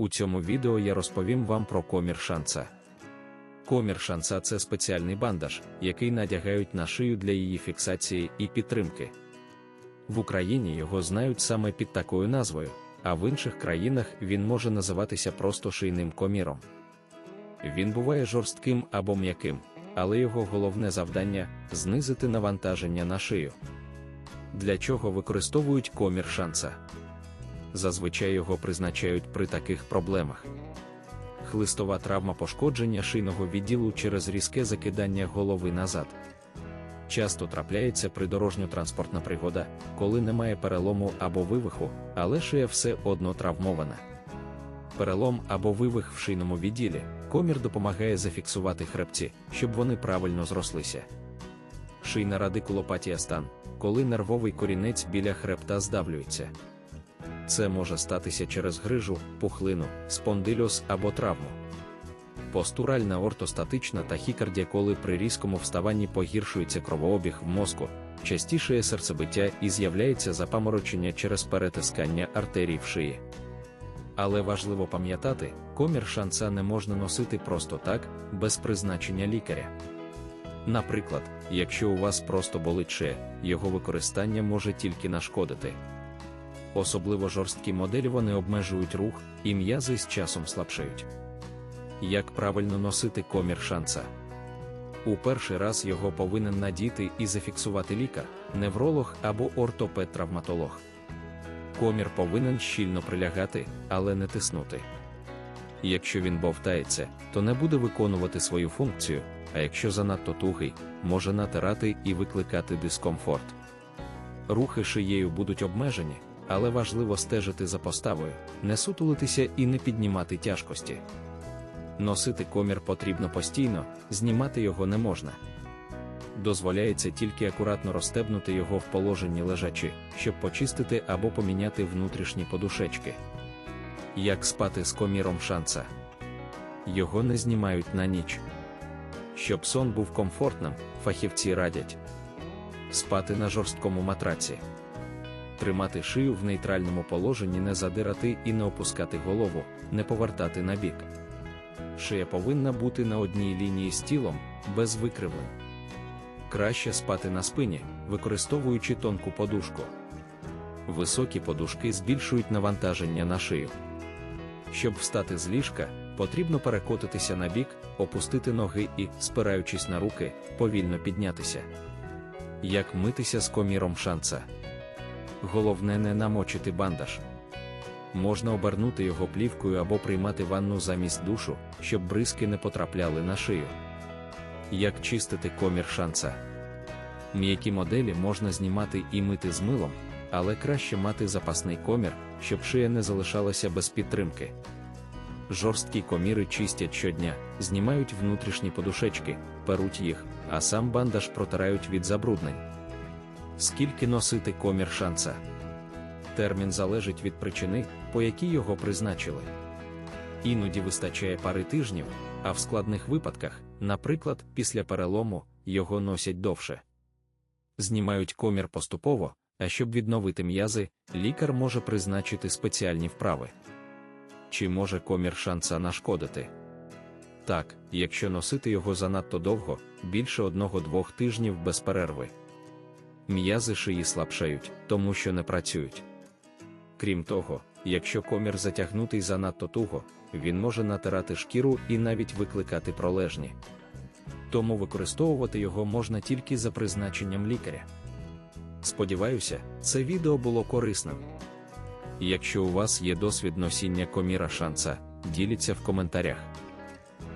У цьому відео я розповім вам про комір шанца. Комір шанца це спеціальний бандаж, який надягають на шию для її фіксації і підтримки. В Україні його знають саме під такою назвою, а в інших країнах він може називатися просто шийним коміром. Він буває жорстким або м'яким, але його головне завдання знизити навантаження на шию. Для чого використовують комір шанца? Зазвичай його призначають при таких проблемах. Хлистова травма пошкодження шийного відділу через різке закидання голови назад. Часто трапляється придорожньо-транспортна пригода, коли немає перелому або вивиху, але шия все одно травмована. Перелом або вивих в шийному відділі, комір допомагає зафіксувати хребці, щоб вони правильно зрослися. Шийна радикулопатія стан, коли нервовий корінець біля хребта здавлюється. Це може статися через грижу, пухлину, спондильоз або травму. Постуральна ортостатична тахікардія, коли при різкому вставанні погіршується кровообіг в мозку, частішає серцебиття і з'являється запаморочення через перетискання артерій в шиї. Але важливо пам'ятати, комір шанца не можна носити просто так, без призначення лікаря. Наприклад, якщо у вас просто болить шия, його використання може тільки нашкодити. Особливо жорсткі моделі вони обмежують рух, і м'язи з часом слабшають. Як правильно носити комір шанца? У перший раз його повинен надіти і зафіксувати лікар, невролог або ортопед-травматолог. Комір повинен щільно прилягати, але не тиснути. Якщо він бовтається, то не буде виконувати свою функцію, а якщо занадто тугий, може натирати і викликати дискомфорт. Рухи шиєю будуть обмежені, але важливо стежити за поставою, не сутулитися і не піднімати тяжкості. Носити комір потрібно постійно, знімати його не можна. Дозволяється тільки акуратно розстебнути його в положенні лежачі, щоб почистити або поміняти внутрішні подушечки. Як спати з коміром шанса? Його не знімають на ніч. Щоб сон був комфортним, фахівці радять спати на жорсткому матраці, тримати шию в нейтральному положенні, не задирати і не опускати голову, не повертати на бік. Шия повинна бути на одній лінії з тілом, без викривлень. Краще спати на спині, використовуючи тонку подушку. Високі подушки збільшують навантаження на шию. Щоб встати з ліжка, потрібно перекотитися на бік, опустити ноги і, спираючись на руки, повільно піднятися. Як митися з коміром шанца. Головне не намочити бандаж. Можна обернути його плівкою або приймати ванну замість душу, щоб бризки не потрапляли на шию. Як чистити комір шанца? М'які моделі можна знімати і мити з милом, але краще мати запасний комір, щоб шия не залишалася без підтримки. Жорсткі коміри чистять щодня, знімають внутрішні подушечки, перуть їх, а сам бандаж протирають від забруднень. Скільки носити комір шанца? Термін залежить від причини, по якій його призначили. Іноді вистачає пари тижнів, а в складних випадках, наприклад, після перелому, його носять довше. Знімають комір поступово, а щоб відновити м'язи, лікар може призначити спеціальні вправи. Чи може комір шанса нашкодити? Так, якщо носити його занадто довго, більше одного-двох тижнів без перерви. М'язи шиї слабшають, тому що не працюють. Крім того, якщо комір затягнутий занадто туго, він може натирати шкіру і навіть викликати пролежні. Тому використовувати його можна тільки за призначенням лікаря. Сподіваюся, це відео було корисним. Якщо у вас є досвід носіння коміра шанса, діліться в коментарях.